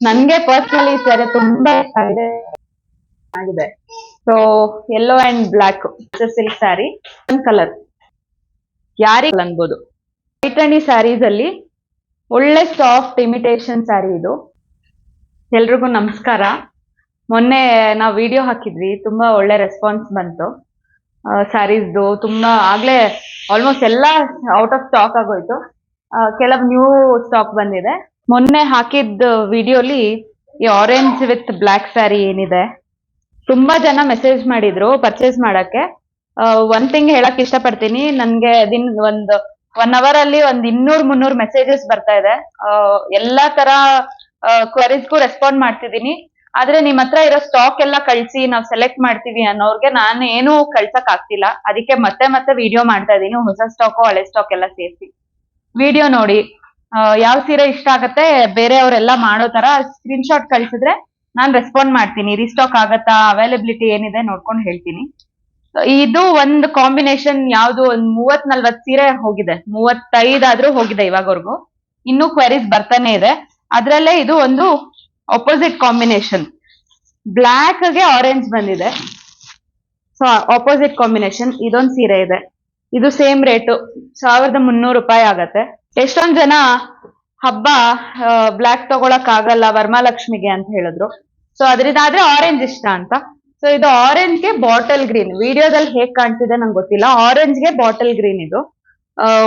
ನನ್ಗೆ ಪರ್ಸನಲಿ ಸರಿ ತುಂಬಾ ಇಷ್ಟ ಆಗಿದೆ. ಆಗಿದೆ so yellow and black silk sari colour ಯಾರಿಗೆ ಅನ್ಬೋದು. ಐಟಣಿ ಸ್ಯಾರೀಸ್ ಅಲ್ಲಿ ಒಳ್ಳೆ ಸಾಫ್ಟ್ ಇಮಿಟೇಷನ್ ಸ್ಯಾರಿ ಇದು. ಎಲ್ರಿಗೂ ನಮಸ್ಕಾರ. ಮೊನ್ನೆ ನಾವು ವಿಡಿಯೋ ಹಾಕಿದ್ವಿ. ತುಂಬಾ ಒಳ್ಳೆ ರೆಸ್ಪಾನ್ಸ್ ಬಂತು. ಸ್ಯಾರೀಸ್ದು ತುಂಬಾ ಆಗ್ಲೇ ಆಲ್ಮೋಸ್ಟ್ ಎಲ್ಲ ಔಟ್ ಆಫ್ ಸ್ಟಾಕ್ ಆಗೋಯ್ತು. ಕೆಲವು ನ್ಯೂ ಸ್ಟಾಕ್ ಬಂದಿದೆ. ಮೊನ್ನೆ ಹಾಕಿದ್ದ ವಿಡಿಯೋಲಿ ಈ ಆರೆಂಜ್ ವಿತ್ ಬ್ಲಾಕ್ ಸ್ಯಾರಿ ಏನಿದೆ. ತುಂಬಾ ಜನ ಮೆಸೇಜ್ ಮಾಡಿದ್ರು ಪರ್ಚೇಸ್ ಮಾಡಕ್ಕೆ. ಒಂದ್ ತಿಂಗ್ ಹೇಳಕ್ ಇಷ್ಟಪಡ್ತೀನಿ. ನನ್ಗೆ ದಿನ್ ಒಂದ್ ಒನ್ ಅವರ್ ಅಲ್ಲಿ ಒಂದ್ ಇನ್ನೂರ್ ಮುನ್ನೂರ್ ಮೆಸೇಜಸ್ ಬರ್ತಾ ಇದೆ. ಎಲ್ಲಾ ತರ ಕ್ವರೀಸ್ಗೂ ರೆಸ್ಪಾಂಡ್ ಮಾಡ್ತಿದ್ದೀನಿ. ಆದ್ರೆ ನಿಮ್ ಹತ್ರ ಇರೋ ಸ್ಟಾಕ್ ಎಲ್ಲ ಕಳ್ಸಿ, ನಾವ್ ಸೆಲೆಕ್ಟ್ ಮಾಡ್ತೀವಿ ಅನ್ನೋರ್ಗೆ ನಾನು ಏನು ಕಳ್ಸಕ್ ಆಗ್ತಿಲ್ಲ. ಅದಕ್ಕೆ ಮತ್ತೆ ಮತ್ತೆ ವಿಡಿಯೋ ಮಾಡ್ತಾ ಇದ್ದೀನಿ ಹೊಸ ಸ್ಟಾಕ್ ಹಳೆ ಸ್ಟಾಕ್ ಎಲ್ಲ ಸೇರಿಸಿ. ವಿಡಿಯೋ ನೋಡಿ. ಯಾವ ಸೀರೆ ಇಷ್ಟ ಆಗತ್ತೆ ಬೇರೆಯವರೆಲ್ಲ ಮಾಡೋ ತರ ಸ್ಕ್ರೀನ್ ಶಾಟ್ ಕಳ್ಸಿದ್ರೆ ನಾನ್ ರೆಸ್ಪಾಂಡ್ ಮಾಡ್ತೀನಿ. ರೀಸ್ಟಾಕ್ ಆಗತ್ತಾ ಅವೈಲಬಿಲಿಟಿ ಏನಿದೆ ನೋಡ್ಕೊಂಡು ಹೇಳ್ತೀನಿ. ಇದು ಒಂದು ಕಾಂಬಿನೇಷನ್ ಯಾವ್ದು, ಒಂದ್ ಮೂವತ್ ನಲ್ವತ್ ಸೀರೆ ಹೋಗಿದೆ. ಮೂವತ್ತೈದಾದ್ರೂ ಹೋಗಿದೆ ಇವಾಗವರೆಗೂ. ಇನ್ನೂ ಕ್ವೆರೀಸ್ ಬರ್ತಾನೆ ಇದೆ. ಅದ್ರಲ್ಲೇ ಇದು ಒಂದು ಅಪೋಸಿಟ್ ಕಾಂಬಿನೇಷನ್ ಬ್ಲ್ಯಾಕ್ಗೆ ಆರೆಂಜ್ ಬಂದಿದೆ. ಸೊ ಅಪೋಸಿಟ್ ಕಾಂಬಿನೇಷನ್ ಇದೊಂದು ಸೀರೆ ಇದೆ. ಇದು ಸೇಮ್ ರೇಟು ಸಾವಿರದ ಮುನ್ನೂರು ರೂಪಾಯಿ ಆಗತ್ತೆ. ಎಷ್ಟೊಂದ್ ಜನ ಹಬ್ಬ ಬ್ಲಾಕ್ ತಗೊಳಕ್ ಆಗಲ್ಲ, ವರ್ಮಾಲಕ್ಷ್ಮಿಗೆ ಅಂತ ಹೇಳಿದ್ರು. ಸೊ ಅದರಿಂದ ಆದ್ರೆ ಆರೆಂಜ್ ಇಷ್ಟ ಅಂತ. ಸೊ ಇದು ಆರೆಂಜ್ಗೆ ಬಾಟಲ್ ಗ್ರೀನ್ ವಿಡಿಯೋದಲ್ಲಿ ಹೇಗ್ ಕಾಣ್ತಿದೆ ನಂಗೆ ಗೊತ್ತಿಲ್ಲ. ಆರೆಂಜ್ಗೆ ಬಾಟಲ್ ಗ್ರೀನ್ ಇದು.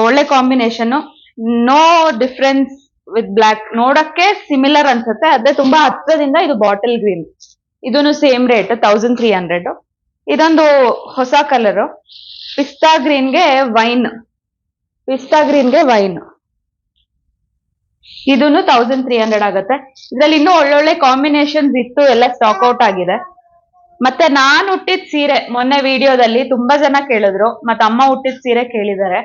ಒಳ್ಳೆ combination no difference with black ನೋಡಕ್ಕೆ ಸಿಮಿಲರ್ ಅನ್ಸುತ್ತೆ. ಅದೇ ತುಂಬಾ ಹತ್ತಿರದಿಂದ ಇದು ಬಾಟಲ್ ಗ್ರೀನ್ ಇದನ್ನು same rate thousand three hundred ಇದೊಂದು ಹೊಸ ಕಲರ್ ಪಿಸ್ತಾ ಗ್ರೀನ್ಗೆ ವೈನ್ ಪಿಸ್ತಾ ಗ್ರೀನ್ಗೆ ವೈನ್ ಇದನ್ನು ತೌಸಂಡ್ ತ್ರೀ ಹಂಡ್ರೆಡ್ ಆಗುತ್ತೆ. ಇದ್ರಲ್ಲಿ ಇನ್ನೂ ಒಳ್ಳೊಳ್ಳೆ ಕಾಂಬಿನೇಷನ್ಸ್ ಇತ್ತು, ಎಲ್ಲ ಸ್ಟಾಕ್ ಔಟ್ ಆಗಿದೆ. ಮತ್ತೆ ನಾನ್ ಹುಟ್ಟಿದ ಸೀರೆ, ಮೊನ್ನೆ ವಿಡಿಯೋದಲ್ಲಿ ತುಂಬಾ ಜನ ಕೇಳಿದ್ರು, ಮತ್ತೆ ಅಮ್ಮ ಹುಟ್ಟಿದ ಸೀರೆ ಕೇಳಿದ್ದಾರೆ.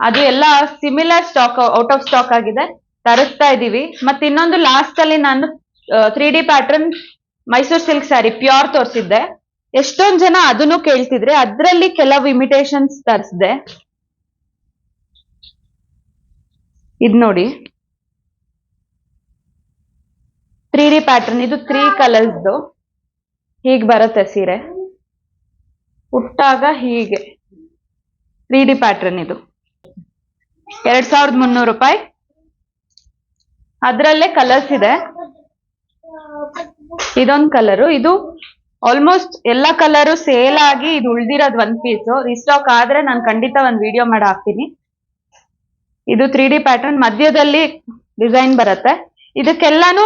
ಅದು ಎಲ್ಲ similar stock out of stock ಆಗಿದೆ, ತರಿಸ್ತಾ ಇದೀವಿ. ಮತ್ತೆ ಇನ್ನೊಂದು ಲಾಸ್ಟ್ ಅಲ್ಲಿ ನಾನು three D pattern Mysore silk sari pure ತೋರಿಸಿದ್ದೆ. ಎಷ್ಟೊಂದ್ ಜನ ಅದನ್ನು ಕೇಳ್ತಿದ್ರೆ, ಅದ್ರಲ್ಲಿ ಕೆಲವು ಇಮಿಟೇಷನ್ಸ್ ತರಿಸಿದೆ. ಇದ್ ನೋಡಿ. ತ್ರೀ ಡಿ ಪ್ಯಾಟರ್ನ್ ಇದು ತ್ರೀ ಕಲರ್ಸ್ದು ಹೀಗ್ ಬರುತ್ತೆ ಸೀರೆ. ಉಟ್ಟಾಗ ಹೀಗೆ. ತ್ರೀ ಡಿ ಪ್ಯಾಟರ್ನ್ ಇದು. ಎರಡ್ ಸಾವಿರದ ಮುನ್ನೂರು ರೂಪಾಯಿ. ಅದ್ರಲ್ಲೇ ಕಲರ್ಸ್ ಇದೆ. ಇದೊಂದ್ ಕಲರು ಇದು ಆಲ್ಮೋಸ್ಟ್ ಎಲ್ಲಾ ಕಲರು ಸೇಲ್ ಆಗಿ ಇದು ಉಳ್ದಿರೋದ್ ಒಂದ್ ಪೀಸ್ ರಿಸ್ಟಾಕ್ ಆದ್ರೆ ನಾನು ಖಂಡಿತ ಒಂದ್ ವಿಡಿಯೋ ಮಾಡಿ ಹಾಕ್ತೀನಿ. ಇದು ತ್ರೀ ಡಿ ಪ್ಯಾಟರ್ನ್ ಮಧ್ಯದಲ್ಲಿ ಡಿಸೈನ್ ಬರುತ್ತೆ. ಇದಕ್ಕೆಲ್ಲಾನು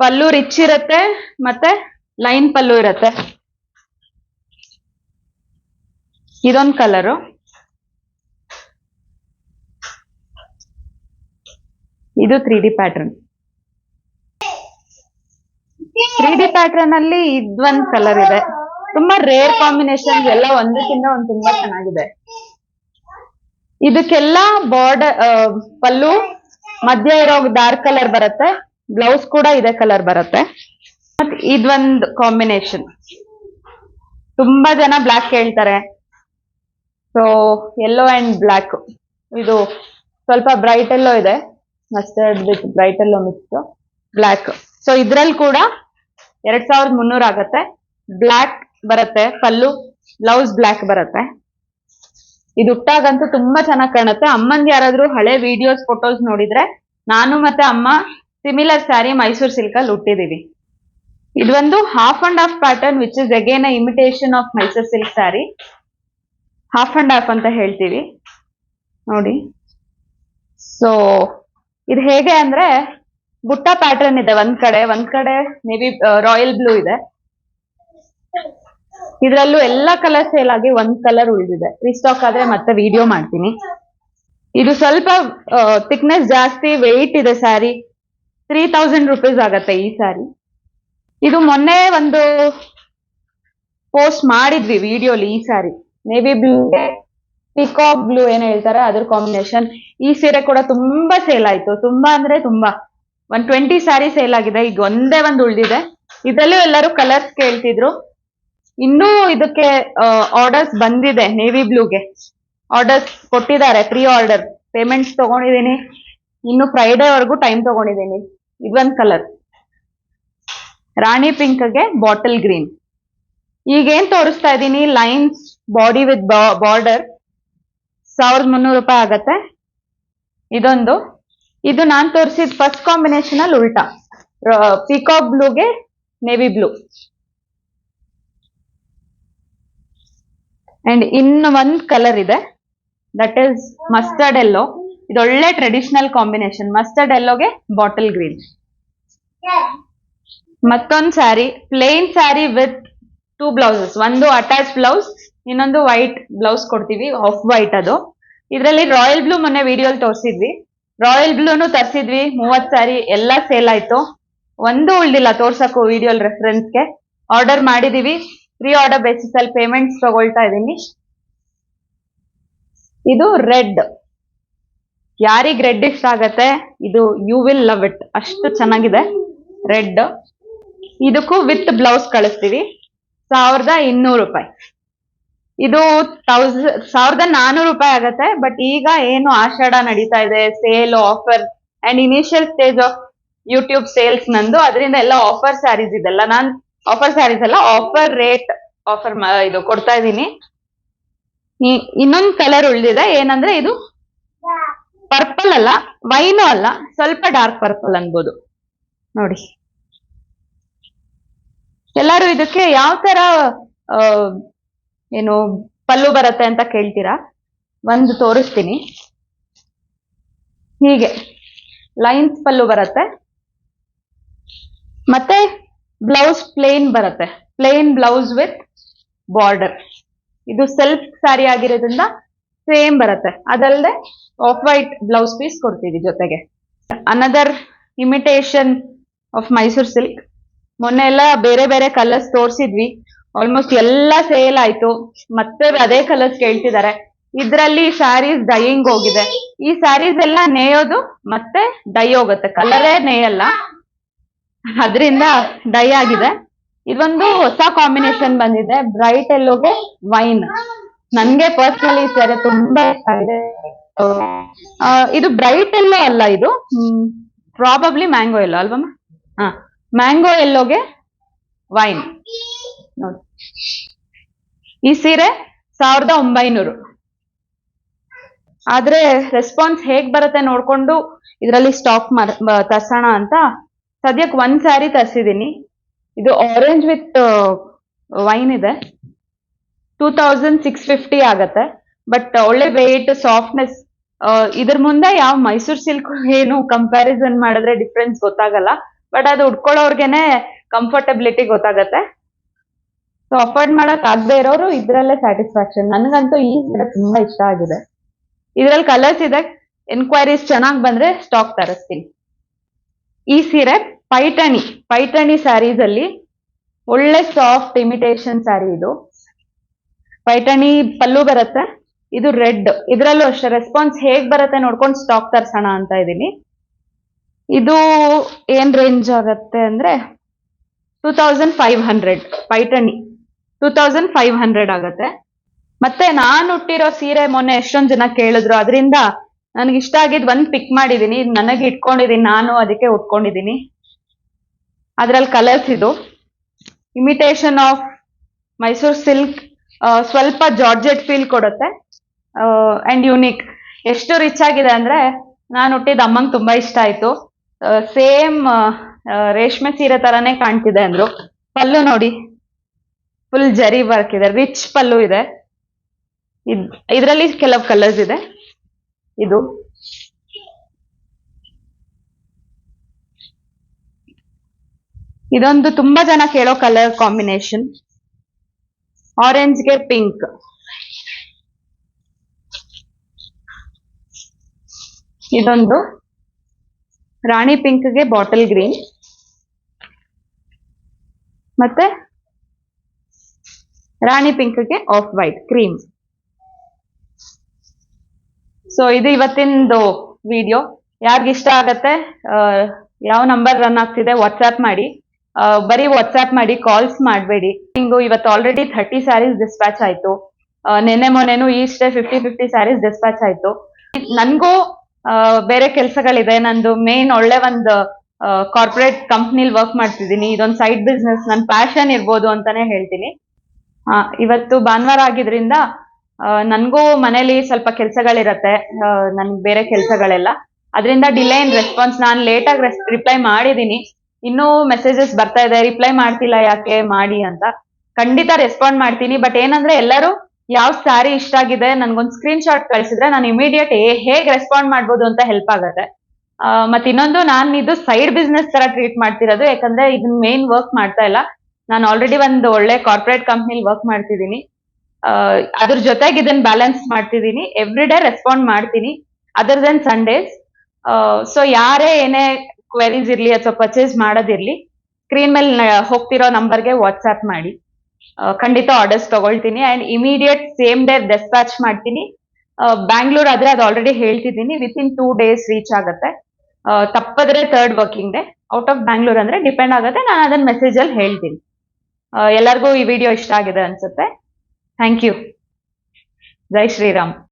ಪಲ್ಲು ರಿಚ್ ಇರುತ್ತೆ ಮತ್ತೆ ಲೈನ್ ಪಲ್ಲು ಇರುತ್ತೆ. ಇದೊಂದು ಕಲರು. ಇದು three D pattern three D pattern ಅಲ್ಲಿ ಇದೊಂದ್ ಕಲರ್ ಇದೆ. ತುಂಬಾ ರೇರ್ ಕಾಂಬಿನೇಷನ್ ಎಲ್ಲ ಒಂದಕ್ಕಿಂತ ಒಂದ್ ತುಂಬಾ ಚೆನ್ನಾಗಿದೆ. ಇದಕ್ಕೆಲ್ಲ ಬಾರ್ಡರ್ ಪಲ್ಲು, ಮಧ್ಯ ಇರೋ ಡಾರ್ಕ್ ಕಲರ್ ಬರುತ್ತೆ. ಬ್ಲೌಸ್ ಕೂಡ ಇದೇ ಕಲರ್ ಬರುತ್ತೆ. ಮತ್ ಇದೊಂದು ಕಾಂಬಿನೇಷನ್ ತುಂಬಾ ಜನ ಬ್ಲಾಕ್ ಕೇಳ್ತಾರೆ ಸೊ ಎಲ್ಲೋ ಅಂಡ್ ಬ್ಲಾಕ್ ಇದು ಸ್ವಲ್ಪ ಬ್ರೈಟ್ ಎಲ್ಲೋ ಇದೆ. Mustard with bright yellow mix black so ಇದ್ರಲ್ಲಿ ಕೂಡ ಎರಡ್ ಸಾವಿರದ ಮುನ್ನೂರ ಆಗತ್ತೆ. ಬ್ಲಾಕ್ ಬರುತ್ತೆ ಪಲ್ಲು ಬ್ಲೌಸ್ ಬ್ಲಾಕ್ ಬರುತ್ತೆ. ಇದು ಉಟ್ಟಾಗಂತೂ ತುಂಬಾ ಚೆನ್ನಾಗಿ ಕಾಣುತ್ತೆ. ಅಮ್ಮಂದ್ ಯಾರಾದ್ರೂ ಹಳೆ ವಿಡಿಯೋಸ್ ಫೋಟೋಸ್ ನೋಡಿದ್ರೆ, ನಾನು ಮತ್ತೆ ಅಮ್ಮ ಸಿಮಿಲರ್ ಸ್ಯಾರಿ ಮೈಸೂರ್ ಸಿಲ್ಕ್ ಅಲ್ಲಿ ಹುಟ್ಟಿದೀವಿ ಇದೊಂದು half and half pattern which is again a imitation of Mysore silk sari half and half ಅಂತ ಹೇಳ್ತೀವಿ. ನೋಡಿ. ಸೊ ಇದು ಹೇಗೆ ಅಂದ್ರೆ ಬುಟ್ಟ ಪ್ಯಾಟರ್ನ್ ಇದೆ ಒಂದ್ ಕಡೆ ಒಂದ್ ಕಡೆ ಮೇಬಿ ರಾಯಲ್ ಬ್ಲೂ ಇದೆ. ಇದ್ರಲ್ಲೂ ಎಲ್ಲಾ ಕಲರ್ ಸೇಲ್ ಆಗಿ ಒಂದ್ ಕಲರ್ ಉಳಿದಿದೆ. ರಿಸ್ಟಾಕ್ ಆದ್ರೆ ಮತ್ತೆ ವಿಡಿಯೋ ಮಾಡ್ತೀನಿ. ಇದು ಸ್ವಲ್ಪ ಥಿಕ್ನೆಸ್ ಜಾಸ್ತಿ ವೆಯ್ಟ್ ಇದೆ ಸ್ಯಾರಿ ತ್ರೀ ತೌಸಂಡ್ ರುಪೀಸ್ ಆಗತ್ತೆ ಈ ಸಾರಿ. ಇದು ಮೊನ್ನೆ ಒಂದು ಪೋಸ್ಟ್ ಮಾಡಿದ್ವಿ ವಿಡಿಯೋಲಿ ಈ ಸಾರಿ. ನೇವಿ ಬ್ಲೂ ಪಿಕಾಕ್ ಬ್ಲೂ ಏನ್ ಹೇಳ್ತಾರೆ, ಅದ್ರ ಕಾಂಬಿನೇಷನ್ ಈ ಸೀರೆ ಕೂಡ ತುಂಬಾ ಸೇಲ್ ಆಯ್ತು. ತುಂಬಾ ಅಂದ್ರೆ ತುಂಬಾ. ಒಂದ್ ಟ್ವೆಂಟಿ ಸ್ಯಾರಿ ಸೇಲ್ ಆಗಿದೆ. ಈಗ ಒಂದೇ ಒಂದು ಉಳಿದಿದೆ. ಇದರಲ್ಲೂ ಎಲ್ಲರೂ ಕಲರ್ಸ್ ಕೇಳ್ತಿದ್ರು. ಇನ್ನೂ ಇದಕ್ಕೆ ಆರ್ಡರ್ಸ್ ಬಂದಿದೆ ನೇವಿ ಬ್ಲೂಗೆ ಆರ್ಡರ್ಸ್ ಕೊಟ್ಟಿದ್ದಾರೆ ಪ್ರೀ ಆರ್ಡರ್ ಪೇಮೆಂಟ್ಸ್ ತಗೊಂಡಿದ್ದೀನಿ. ಇನ್ನು ಫ್ರೈಡೇವರೆಗೂ ಟೈಮ್ ತಗೊಂಡಿದ್ದೀನಿ. ಇದೊಂದ್ ಕಲರ್ ರಾಣಿ ಪಿಂಕ್ಗೆ ಬಾಟಲ್ ಗ್ರೀನ್ ಈಗ ಏನ್ ತೋರಿಸ್ತಾ ಇದ್ದೀನಿ? ಲೈನ್ಸ್ ಬಾಡಿ ವಿತ್ ಬಾರ್ಡರ್ ಸಾವಿರದ ಮುನ್ನೂರು ರೂಪಾಯಿ ಆಗತ್ತೆ. ಇದೊಂದು. ಇದು ನಾನು ತೋರಿಸಿದ ಫಸ್ಟ್ ಕಾಂಬಿನೇಷನ್ ಅಲ್ಲಿ ಉಲ್ಟಾ. ಪಿಕಾಕ್ ಬ್ಲೂಗೆ ನೇವಿ ಬ್ಲೂ ಅಂಡ್ ಇನ್ನು ಒಂದ್ ಕಲರ್ ಇದೆ. ದಟ್ ಈಸ್ ಮಸ್ಟರ್ಡ್ ಎಲ್ಲೋ ಇದೊಳ್ಳೆ ಟ್ರೆಡಿಷನಲ್ ಕಾಂಬಿನೇಷನ್ ಮಸ್ಟರ್ಡ್ ಎಲ್ಲೋಗೆ ಬಾಟಲ್ ಗ್ರೀನ್ ಮತ್ತೊಂದು sari plain sari with two blouses ಒಂದು ಅಟ್ಯಾಚ್ ಬ್ಲೌಸ್ ಇನ್ನೊಂದು ವೈಟ್ ಬ್ಲೌಸ್ ಕೊಡ್ತೀವಿ ಆಫ್ ವೈಟ್ ಅದು. ಇದರಲ್ಲಿ ರಾಯಲ್ ಬ್ಲೂ ಮೊನ್ನೆ ವಿಡಿಯೋಲ್ ತೋರಿಸಿದ್ವಿ. ರಾಯಲ್ ಬ್ಲೂನು ತರ್ಸಿದ್ವಿ, ಮೂವತ್ತು ಸ್ಯಾರಿ ಎಲ್ಲ ಸೇಲ್ ಆಯ್ತು. ಒಂದು ಉಳ್ದಿಲ್ಲ ತೋರ್ಸಕ್ಕೂ ವಿಡಿಯೋಲ್ ರೆಫರೆನ್ಸ್ಗೆ ಆರ್ಡರ್ ಮಾಡಿದೀವಿ ಪ್ರೀ ಆರ್ಡರ್ ಬೇಸಿಸ್ ಅಲ್ಲಿ ಪೇಮೆಂಟ್ಸ್ ತಗೊಳ್ತಾ ಇದ್ದೀನಿ ಇದು ರೆಡ್ ಯಾರಿಗ್ ರೆಡ್ ಇಷ್ಟ ಆಗತ್ತೆ, ಇದು ಯು ವಿಲ್ ಲವ್ ಇಟ್ ಅಷ್ಟು ಚೆನ್ನಾಗಿದೆ. ರೆಡ್ ಇದಕ್ಕೂ ವಿತ್ ಬ್ಲೌಸ್ ಕಳಿಸ್ತೀವಿ. ಸಾವಿರದ ಇನ್ನೂರು ರೂಪಾಯಿ. ಇದು ತೌಸ್ ಸಾವಿರದ ನಾನೂರು ರೂಪಾಯಿ ಆಗತ್ತೆ ಬಟ್ ಈಗ ಏನು ಆಷಾಢ ನಡೀತಾ ಇದೆ sale offer and initial stage of YouTube sales ನಂದು, ಅದರಿಂದ ಎಲ್ಲ ಆಫರ್ ಸ್ಯಾರೀಸ್ ಇದೆಲ್ಲ. ನಾನ್ ಆಫರ್ ಸ್ಯಾರೀಸ್ ಎಲ್ಲ ಆಫರ್ ರೇಟ್ ಆಫರ್ ಇದು ಕೊಡ್ತಾ ಇದ್ದೀನಿ. ಇನ್ನೊಂದು ಕಲರ್ ಉಳಿದಿದೆ, ಏನಂದ್ರೆ ಇದು ಪರ್ಪಲ್ ಅಲ್ಲ ವೈನು ಅಲ್ಲ, ಸ್ವಲ್ಪ ಡಾರ್ಕ್ ಪರ್ಪಲ್ ಅನ್ಬೋದು. ನೋಡಿ. ಎಲ್ಲಾರು ಇದಕ್ಕೆ ಯಾವ ತರ ಏನು ಪಲ್ಲು ಬರುತ್ತೆ ಅಂತ ಕೇಳ್ತೀರಾ? ಒಂದು ತೋರಿಸ್ತೀನಿ. ಹೀಗೆ ಲೈನ್ಸ್ ಪಲ್ಲು ಬರುತ್ತೆ. ಮತ್ತೆ ಬ್ಲೌಸ್ ಪ್ಲೇನ್ ಬರುತ್ತೆ. ಪ್ಲೇನ್ ಬ್ಲೌಸ್ ವಿತ್ ಬಾರ್ಡರ್ ಇದು ಸೆಲ್ಫ್ ಸ್ಯಾರಿ ಆಗಿರೋದ್ರಿಂದ ಸೇಮ್ ಬರುತ್ತೆ. ಅದಲ್ಲದೆ ಆಫ್ ವೈಟ್ ಬ್ಲೌಸ್ ಪೀಸ್ ಕೊಡ್ತೀವಿ ಜೊತೆಗೆ. Another imitation of Mysore silk ಮೊನ್ನೆ ಎಲ್ಲ ಬೇರೆ ಬೇರೆ ಕಲರ್ಸ್ ತೋರಿಸಿದ್ವಿ. ಆಲ್ಮೋಸ್ಟ್ ಎಲ್ಲ ಸೇಲ್ ಆಯ್ತು. ಮತ್ತೆ ಅದೇ ಕಲರ್ಸ್ ಕೇಳ್ತಿದ್ದಾರೆ. ಇದ್ರಲ್ಲಿ ಸ್ಯಾರೀಸ್ ಡೈಯಿಂಗ್ ಹೋಗಿದೆ. ಈ ಸ್ಯಾರೀಸ್ ಎಲ್ಲ ನೇಯೋದು ಮತ್ತೆ ಡೈ ಹೋಗುತ್ತೆ. ಕಲರೇ ನೇಯಲ್ಲ. ಅದರಿಂದ ಡೈ ಆಗಿದೆ. ಇದೊಂದು ಹೊಸ ಕಾಂಬಿನೇಷನ್ ಬಂದಿದೆ. ಬ್ರೈಟ್ ಎಲ್ಲೋಗೆ ವೈನ್ ನನ್ಗೆ ಪರ್ಸನಲಿ ಸೀರೆ ತುಂಬಾ ಇಷ್ಟ ಆಗಿದೆ. ಇದು ಬ್ರೈಟ್ ಎಲ್ಲೋ ಅಲ್ಲ ಇದು? ಪ್ರಾಬಬ್ಲಿ ಮ್ಯಾಂಗೋ ಎಲ್ಲೋ ಅಲ್ವಾ ಹಾ. ಮ್ಯಾಂಗೋ ಎಲ್ಲೋಗೆ ವೈನ್ ನೋಡಿ. ಈ ಸೀರೆ ಸಾವಿರದ ಒಂಬೈನೂರು. ಆದ್ರೆ ರೆಸ್ಪಾನ್ಸ್ ಹೇಗ್ ಬರುತ್ತೆ ನೋಡ್ಕೊಂಡು ಇದರಲ್ಲಿ ಸ್ಟಾಕ್ ತರ್ಸೋಣ ಅಂತ. ಸದ್ಯಕ್ಕೆ ಒಂದ್ ಸ್ಯಾರಿ ತರ್ಸಿದೀನಿ. ಇದು ಆರೆಂಜ್ ವಿತ್ ವೈನ್ ಇದೆ. ಟೂ ತೌಸಂಡ್ ಸಿಕ್ಸ್ ಫಿಫ್ಟಿ ಆಗತ್ತೆ. ಬಟ್ ಒಳ್ಳೆ ವೆಯ್ಟ್ ಸಾಫ್ಟ್ನೆಸ್ ಇದ್ರ ಮುಂದೆ ಯಾವ ಮೈಸೂರ್ ಸಿಲ್ಕ್ ಏನು ಕಂಪ್ಯಾರಿಸನ್ ಮಾಡಿದ್ರೆ ಡಿಫ್ರೆನ್ಸ್ ಗೊತ್ತಾಗಲ್ಲ. ಬಟ್ ಅದು ಉಟ್ಕೊಳ್ಳೋರ್ಗೆನೆ ಕಂಫರ್ಟಬಿಲಿಟಿ ಗೊತ್ತಾಗತ್ತೆ. ಸೊ ಅಫೋರ್ಡ್ ಮಾಡಕ್ ಆಗದೆ ಇರೋರು ಇದ್ರಲ್ಲೇ ಸ್ಯಾಟಿಸ್ಫ್ಯಾಕ್ಷನ್ ನನಗಂತೂ ಈ ತುಂಬಾ ಇಷ್ಟ ಆಗಿದೆ. ಇದ್ರಲ್ಲಿ ಕಲರ್ಸ್ ಇದೆ. ಎನ್ಕ್ವೈರೀಸ್ ಚೆನ್ನಾಗಿ ಬಂದ್ರೆ ಸ್ಟಾಕ್ ತರಿಸ್ತೀನಿ. ಈ ಸೀರೆ ಪೈಟಣಿ ಪೈಟಣಿ ಸ್ಯಾರೀಸ್ ಅಲ್ಲಿ ಒಳ್ಳೆ ಸಾಫ್ಟ್ ಇಮಿಟೇಷನ್ ಸ್ಯಾರಿ ಇದು. ಪೈಠಣಿ ಪಲ್ಲು ಬರುತ್ತೆ. ಇದು ರೆಡ್. ಇದರಲ್ಲೂ ಅಷ್ಟೇ ರೆಸ್ಪಾನ್ಸ್ ಹೇಗ್ ಬರುತ್ತೆ ನೋಡ್ಕೊಂಡು ಸ್ಟಾಕ್ ತರ್ಸೋಣ ಅಂತ ಇದೀನಿ ಇದು ಏನ್ ರೇಂಜ್ ಆಗತ್ತೆ ಅಂದ್ರೆ two thousand five hundred Paithani two thousand five hundred ಆಗತ್ತೆ. ಮತ್ತೆ ನಾನು ಉಟ್ಟಿರೋ ಸೀರೆ ಮೊನ್ನೆ ಎಷ್ಟೊಂದ್ ಜನ ಕೇಳಿದ್ರು. ಅದರಿಂದ ನನಗೆ ಇಷ್ಟ ಆಗಿದ್ ಒಂದ್ ಪಿಕ್ ಮಾಡಿದೀನಿ. ನನಗೆ ಇಟ್ಕೊಂಡಿದೀನಿ, ನಾನು ಅದಕ್ಕೆ ಉಟ್ಕೊಂಡಿದೀನಿ. ಅದ್ರಲ್ಲಿ ಕಲರ್ಸ್ ಇದು. ಇಮಿಟೇಷನ್ ಆಫ್ ಮೈಸೂರ್ ಸಿಲ್ಕ್ ಸ್ವಲ್ಪ ಜಾರ್ಜೆಟ್ ಫೀಲ್ ಕೊಡುತ್ತೆ. ಅಂಡ್ ಯುನೀಕ್ ಎಷ್ಟು ರಿಚ್ ಆಗಿದೆ ಅಂದ್ರೆ ನಾನು ಹುಟ್ಟಿದ ಅಮ್ಮಂಗ್ ತುಂಬಾ ಇಷ್ಟ ಆಯ್ತು. ಸೇಮ್ ರೇಷ್ಮೆ ಸೀರೆ ತರಾನೇ ಕಾಣ್ತಿದೆ ಅಂದ್ರು. ಪಲ್ಲು ನೋಡಿ. ಫುಲ್ ಜರಿ ವರ್ಕ್ ಇದೆ. ರಿಚ್ ಪಲ್ಲು ಇದೆ. ಇದ್, ಇದರಲ್ಲಿ ಕೆಲವು ಕಲರ್ಸ್ ಇದೆ. ಇದು. ಇದೊಂದು ತುಂಬಾ ಜನ ಕೇಳೋ ಕಲರ್ ಕಾಂಬಿನೇಷನ್ ಆರೆಂಜ್ಗೆ ಪಿಂಕ್ ಇದೊಂದು ರಾಣಿ ಪಿಂಕ್ಗೆ ಬಾಟಲ್ ಗ್ರೀನ್ ಮತ್ತೆ ರಾಣಿ ಪಿಂಕ್ಗೆ ಆಫ್ ವೈಟ್ ಕ್ರೀಮ್ ಸೊ ಇದು ಇವತ್ತಿಂದು ವಿಡಿಯೋ ಯಾರಿಗಿಷ್ಟ ಆಗತ್ತೆ ಯಾವ ನಂಬರ್ ರನ್ ಆಗ್ತಿದೆ ವಾಟ್ಸ್ಆ್ಯಪ್ ಮಾಡಿ. ಬರೀ ವಾಟ್ಸ್ಆ್ಯಪ್ ಮಾಡಿ ಕಾಲ್ಸ್ ಮಾಡಬೇಡಿ. ಹಿಂಗು ಇವತ್ತು ಆಲ್ರೆಡಿ ಥರ್ಟಿ ಸ್ಯಾರೀಸ್ ಡಿಸ್ಪ್ಯಾಚ್ ಆಯ್ತು. ನಿನ್ನೆ ನೆನ್ನೆ ಮೊನ್ನೆನು ಈಸ್ಟೇ ಫಿಫ್ಟಿ ಫಿಫ್ಟಿ ಸ್ಯಾರೀಸ್ ಡಿಸ್ಪ್ಯಾಚ್ ಆಯ್ತು. ನನ್ಗೂ ಬೇರೆ ಕೆಲಸಗಳಿದೆ. ನಂದು ಮೇನ್ ಒಳ್ಳೆ ಒಂದು ಕಾರ್ಪೊರೇಟ್ ಕಂಪ್ನಿಲ್ ವರ್ಕ್ ಮಾಡ್ತಿದ್ದೀನಿ. ಇದೊಂದು ಸೈಡ್ ಬಿಸ್ನೆಸ್ ನನ್ನ ಪ್ಯಾಷನ್ ಇರ್ಬೋದು ಅಂತಾನೆ ಹೇಳ್ತೀನಿ. ಇವತ್ತು ಭಾನುವಾರ ಆಗಿದ್ರಿಂದ ನನಗೂ ಮನೇಲಿ ಸ್ವಲ್ಪ ಕೆಲಸಗಳಿರತ್ತೆ. ನನ್ಗೆ ಬೇರೆ ಕೆಲಸಗಳೆಲ್ಲ. ಅದರಿಂದ ಡಿಲೇ ಇನ್ ರೆಸ್ಪಾನ್ಸ್ ನಾನು ಲೇಟಾಗಿ ರಿಪ್ಲೈ ಮಾಡಿದ್ದೀನಿ ಇನ್ನೂ ಮೆಸೇಜಸ್ ಬರ್ತಾ ಇದೆ ರಿಪ್ಲೈ ಮಾಡ್ತಿಲ್ಲ ಯಾಕೆ ಮಾಡಿ ಅಂತ. ಖಂಡಿತ ರೆಸ್ಪಾಂಡ್ ಮಾಡ್ತೀನಿ ಬಟ್ ಏನಂದ್ರೆ ಎಲ್ಲರೂ ಯಾವ ಸ್ಯಾರಿ ಇಷ್ಟ ಆಗಿದೆ ನನ್ಗೊಂದು ಸ್ಕ್ರೀನ್ ಶಾಟ್ ಕಳಿಸಿದ್ರೆ ನಾನು ಇಮಿಡಿಯೇಟ್ ಹೇಗೆ ರೆಸ್ಪಾಂಡ್ ಮಾಡ್ಬೋದು ಅಂತ ಹೆಲ್ಪ್ ಆಗುತ್ತೆ. ಮತ್ತೆ ಇನ್ನೊಂದು ನಾನು ಇದು ಸೈಡ್ ಬಿಸ್ನೆಸ್ ತರ ಟ್ರೀಟ್ ಮಾಡ್ತಿರೋದು, ಯಾಕಂದ್ರೆ ಇದನ್ನ ಮೇನ್ ವರ್ಕ್ ಮಾಡ್ತಾ ಇಲ್ಲ. ನಾನು ಆಲ್ರೆಡಿ ಒಂದು ಒಳ್ಳೆ ಕಾರ್ಪೊರೇಟ್ ಕಂಪ್ನಿಲಿ ವರ್ಕ್ ಮಾಡ್ತಿದ್ದೀನಿ. ಅದ್ರ ಜೊತೆಗೆ ಇದನ್ನ ಬ್ಯಾಲೆನ್ಸ್ ಮಾಡ್ತಿದ್ದೀನಿ ಎವ್ರಿ ಡೇ ರೆಸ್ಪಾಂಡ್ ಮಾಡ್ತೀನಿ ಅದರ್ ದೆನ್ ಸಂಡೇಸ್ ಸೊ ಯಾರೇ ಏನೇ ಕ್ವೆರೀಸ್ ಇರ್ಲಿ ಅಥವಾ ಪರ್ಚೇಸ್ ಮಾಡೋದಿರ್ಲಿ ಸ್ಕ್ರೀನ್ ಮೇಲೆ ಹೋಗ್ತಿರೋ ನಂಬರ್ಗೆ ವಾಟ್ಸ್ಆ್ಯಪ್ ಮಾಡಿ. ಖಂಡಿತ ಆರ್ಡರ್ಸ್ ತಗೊಳ್ತೀನಿ. And immediate same day dispatch ಮಾಡ್ತೀನಿ. ಬ್ಯಾಂಗ್ಳೂರ್ ಆದ್ರೆ ಅದು ಆಲ್ರೆಡಿ ಹೇಳ್ತಿದ್ದೀನಿ. Within two days reach ಆಗುತ್ತೆ ತಪ್ಪದ್ರೆ third working day out of Bangalore ಅಂದ್ರೆ ಡಿಪೆಂಡ್ ಆಗುತ್ತೆ. ನಾನು ಅದನ್ನ ಮೆಸೇಜ್ ಅಲ್ಲಿ ಹೇಳ್ತೀನಿ. ಎಲ್ಲರಿಗೂ ಈ ವಿಡಿಯೋ ಇಷ್ಟ ಆಗಿದೆ ಅನ್ಸುತ್ತೆ. ಥ್ಯಾಂಕ್ ಯು ಜೈ ಶ್ರೀರಾಮ್.